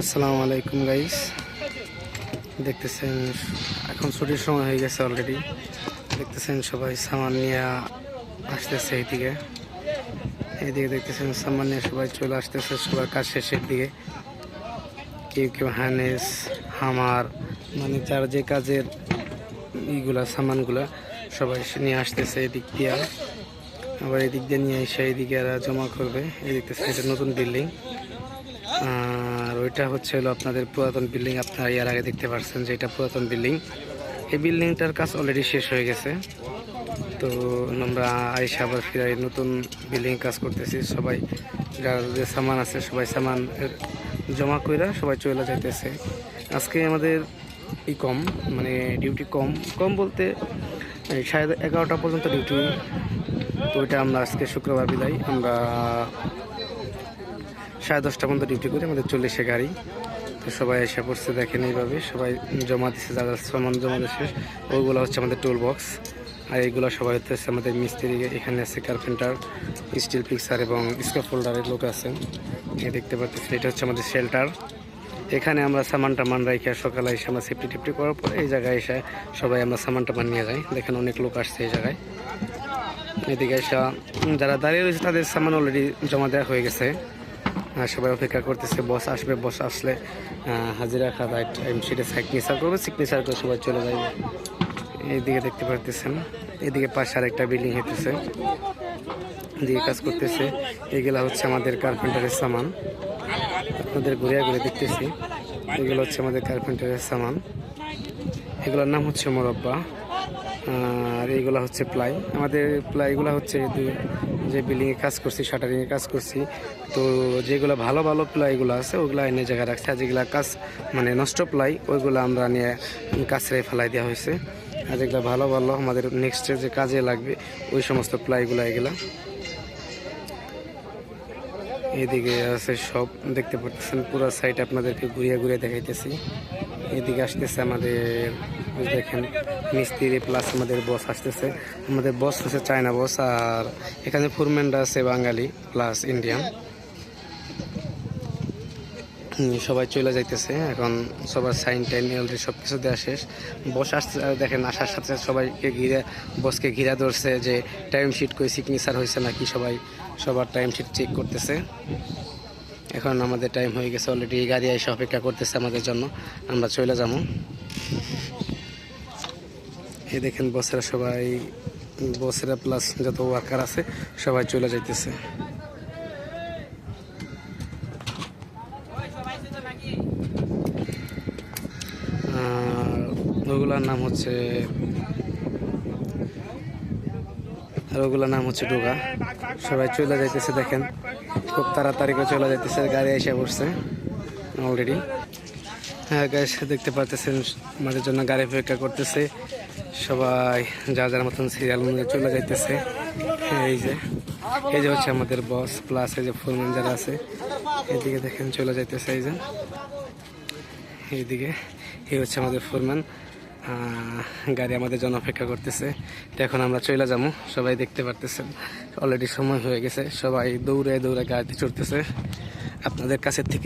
আসসালামু আলাইকুম গাইস দেখতেছেন, এখন ছুটির সময় হয়ে গেছে অলরেডি দেখতেছেন সবাই সামান নিয়ে আসতেছে এইদিকে। এইদিকে দেখতেছেন সামান নিয়ে সবাই চলে আসতেছে সবার কাজ শেষের দিকে। কেউ কেউ হ্যানেস হামার মানে যার যে কাজের ইগুলা, সামানগুলা সবাই নিয়ে আসতেছে এদিক দিয়ে। আবার এদিক দিয়ে নিয়ে এসে এদিকে এরা জমা করবে। এই দেখতেছে এটা নতুন বিল্ডিং ওইটা হচ্ছে হলো আপনাদের পুরাতন বিল্ডিং। আপনারা এর আগে দেখতে পাচ্ছেন যে এটা পুরাতন বিল্ডিং। এই বিল্ডিংটার কাজ অলরেডি শেষ হয়ে গেছে। তো আমরা আইসা আবার ফিরে নতুন বিল্ডিং কাজ করতেছি। সবাই যার যে সামান আছে, সবাই সামান জমা কইরা সবাই চলে যাইতেছে। আজকে আমাদের ই কম মানে ডিউটি কম। কম বলতে সাড়ে এগারোটা পর্যন্ত ডিউটি তো ওইটা আমরা আজকে শুক্রবার বিদায়। আমরা সাড়ে দশটা পর্যন্ত ডিউটি করি আমাদের চল্লিশে গাড়ি। তো সবাই এসে পড়ছে দেখেন এইভাবে। সবাই জমা দিচ্ছে যারা সামান জমা দিচ্ছে ওইগুলো হচ্ছে আমাদের টুল বক্স আর এইগুলো সবাই হচ্ছে আমাদের মিস্ত্রি। এখানে আছে কার্পেন্টার স্টিল পিক্সার এবং স্কাপ ফোল্ডারের লোক আছে। দেখতে পাচ্ছি এটা হচ্ছে আমাদের শেল্টার এখানে আমরা সামান টামান রাইখে সকালে এসে আমরা সেফটি টিপটি করার পরে এই জায়গায় এসে সবাই আমরা সামান টামান নিয়ে যাই। দেখেন অনেক লোক আসছে এই জায়গায়। এদিকে এসে যারা দাঁড়িয়ে রয়েছে তাদের সামান অলরেডি জমা দেওয়া হয়ে গেছে। সবাই অপেক্ষা করতেছে বস আসবে বস আসলে হাজিরা খাতা টাইম সেটা সিগনেচার করবে সিগনেচার করে সবাই চলে যাবে। এইদিকে দেখতে পারতেছেন এদিকে পাশে আরেকটা বিল্ডিং হইতেছে এদিকে কাজ করতেছে। এগুলা হচ্ছে আমাদের কার্পেন্টারের সামান। আপনাদের ঘুরে ঘুরে দেখতেছি। এগুলো হচ্ছে আমাদের কার্পেন্টারের সামান। এগুলোর নাম হচ্ছে মোরব্বা। আর এইগুলো হচ্ছে প্লাই। আমাদের প্লাইগুলো হচ্ছে যে বিল্ডিংয়ে কাজ করছি শাটারিংয়ে কাজ করছি। তো যেগুলো ভালো ভালো প্লাইগুলো আছে, ওগুলো এনে জায়গায় রাখছে। আর যেগুলো কাজ মানে নষ্ট প্লাই, ওইগুলো আমরা নিয়ে কাছরে ফেলাই দেওয়া হয়েছে। আর যেগুলো ভালো ভালো আমাদের নেক্সট যে কাজে লাগবে, ওই সমস্ত প্লাইগুলো এগুলা। এদিকে আছে সব, দেখতে পাচ্ছেন পুরো সাইড আপনাদেরকে ঘুরিয়ে ঘুরিয়ে দেখাইতেছি। এদিকে আসতেছে আমাদের দেখেন, মিস্ত্রি প্লাস আমাদের বস আসতেছে। আমাদের বস হচ্ছে চায়না বস আর এখানে ফুরম্যানরা আছে বাঙালি প্লাস ইন্ডিয়ান সবাই চলে যাইতেছে, এখন সবার সাইন টাইন অলরেডি সব কিছু দেওয়া শেষ বস আসতে দেখেন, আসার সাথে সাথে সবাইকে ঘিরে বসকে ঘিরা ধরছে যে টাইম শিট কই সিগনেচার হয়েছে নাকি সবাই সবার টাইম শিট চেক করতেছে। এখন আমাদের টাইম হয়ে গেছে অলরেডি গাড়ি এসে অপেক্ষা করতেছে আমাদের জন্য। আমরা চলে যাব। এই দেখেন, বসেরা সবাই, বসেরা প্লাস যত ওয়ার্কার আছে, সবাই চলে যাইতেছে। আর ওগুলার নাম হচ্ছে, আর ওগুলোর নাম হচ্ছে ডোগা। সবাই চলে যাইতেছে, দেখেন, খুব তাড়াতাড়ি করে চলে যাইতেছে, গাড়ি এসে পড়ছে অলরেডি হ্যাঁ গাছ দেখতে পাচ্ছেন আমাদের জন্য গাড়ি অপেক্ষা করতেছে। সবাই যা যার মতন সিরিয়াল অনুযায়ী চলে যাইতেছে। এই যে এই যে হচ্ছে আমাদের বস প্লাস এই যে ফোরম্যান যারা আছে, এদিকে দেখেন চলে যাইতেছে এই যে। এইদিকে, এই হচ্ছে আমাদের ফোরম্যান গাড়ি আমাদের জন্য অপেক্ষা করতেছে। এখন আমরা চলে যাব সবাই দেখতে পারতেছেন। অলরেডি সময় হয়ে গেছে, সবাই দৌড়ে দৌড়ে গাড়িতে চড়তেছে। আপনাদের কাছের থেকে